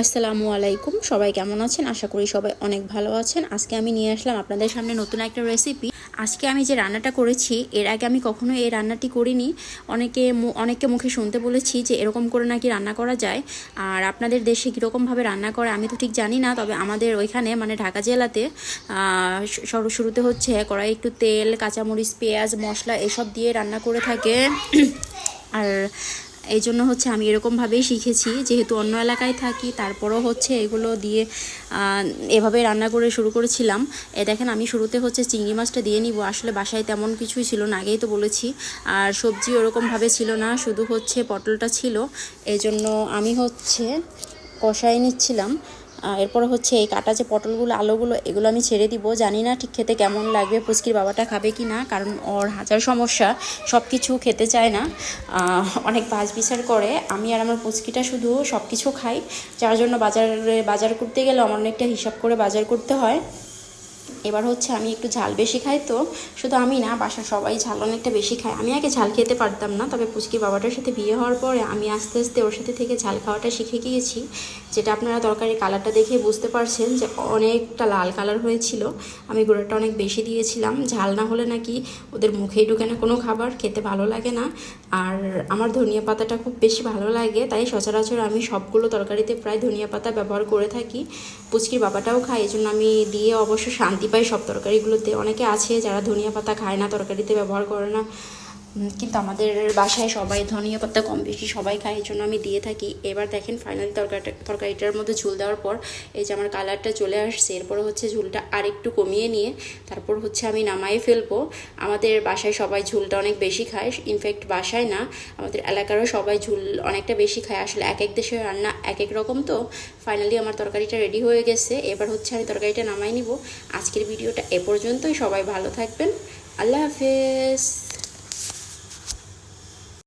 আসসালামু আলাইকুম। সবাই কেমন আছেন? আশা করি সবাই অনেক ভালো আছেন। আজকে আমি নিয়ে আসলাম আপনাদের সামনে নতুন একটা রেসিপি আজকে আমি যে রান্নাটা করেছি, এর আগে আমি কখনো এই রান্নাটি করিনি। অনেকে অনেককে মুখে শুনতে বলেছি যে এরকম করে নাকি রান্না করা যায়। আর আপনাদের দেশে কীরকমভাবে রান্না করে আমি তো ঠিক জানি না, তবে আমাদের ওইখানে মানে ঢাকা জেলাতে সর, শুরুতে হচ্ছে কড়াই একটু তেল, কাঁচামরিচ, পেঁয়াজ, মশলা এসব দিয়ে রান্না করে থাকে। আর এই জন্য হচ্ছে আমি এরকমভাবেই শিখেছি। যেহেতু অন্য এলাকায় থাকি, তারপরও হচ্ছে এগুলো দিয়ে এভাবে রান্না করে শুরু করেছিলাম। এ দেখেন, আমি শুরুতে হচ্ছে চিংড়ি মাছটা দিয়ে নিব। আসলে বাসায় তেমন কিছুই ছিল না, আগেই তো বলেছি। আর সবজি ওরকমভাবে ছিল না, শুধু হচ্ছে পটলটা ছিল। এই জন্য আমি হচ্ছে কষাই নিচ্ছিলাম। এরপর হচ্ছে এই কাটা যে পটলগুলো, আলোগুলো, এগুলো আমি ছেড়ে দিব। জানি না ঠিক খেতে কেমন লাগবে, পুচকির বাবাটা খাবে কি না, কারণ ওর হাজার সমস্যা সব কিছু খেতে চায় না। অনেক বাজ বিচার করে। আমি আর আমার পুচকিটা শুধু সব কিছু খাই। যার জন্য বাজারে, বাজার করতে গেলে আমার অনেকটা হিসাব করে বাজার করতে হয়। এবার হচ্ছে আমি একটু ঝাল বেশি খাই তো, শুধু আমি না, বাসার সবাই ঝাল অনেকটা বেশি খায়। আমি আগে ঝাল খেতে পারতাম না, তবে পুচকি বাবাটার সাথে বিয়ে হওয়ার পরে আমি আস্তে আস্তে ওর সাথে থেকে ঝাল খাওয়াটা শিখে গিয়েছি, যেটা আপনারা তরকারি কালারটা দেখে বুঝতে পারছেন যে অনেকটা লাল কালার হয়েছিল। আমি গুঁড়োটা অনেক বেশি দিয়েছিলাম। ঝাল না হলে নাকি ওদের মুখেই ঢুকে না কোনো খাবার, খেতে ভালো লাগে না। আর আমার ধনিয়া পাতাটা খুব বেশি ভালো লাগে, তাই সচরাচর আমি সবগুলো তরকারিতে প্রায় ধনিয়া পাতা ব্যবহার করে থাকি। পুচকির বাবাটাও খায় এই জন্য আমি দিয়ে অবশ্য শান্তি পাই সব তরকারিগুলোতে অনেকে আছে যারা ধনিয়া পাতা খায় না তরকারিতে ব্যবহার করে না। কিন্তু আমাদের বাসায় সবাই ধনিয়া পাতা কম বেশি, সবাই খায়, এই জন্য আমি দিয়ে থাকি। এবার দেখেন ফাইনালি তরকারিটা, তরকারিটার মধ্যে ঝুল দেওয়ার পর, এই যে আমার কালারটা চলে আসছে, এরপর হচ্ছে ঝুলটা আর একটু কমিয়ে নিয়ে, তারপর হচ্ছে আমি নামাই ফেলব। আমাদের বাসায় সবাই ঝুলটা অনেক বেশি খায় ইনফ্যাক্ট বাসায় না, আমাদের এলাকারও সবাই ঝুল অনেকটা বেশি খায়। আসলে এক এক দেশের রান্না এক এক রকম তো। ফাইনালি আমার তরকারিটা রেডি হয়ে গেছে, এবার হচ্ছে আমি তরকারিটা নামাই নিব। আজকের ভিডিওটা এ পর্যন্তই, সবাই ভালো থাকবেন। আল্লাহ হাফেজ।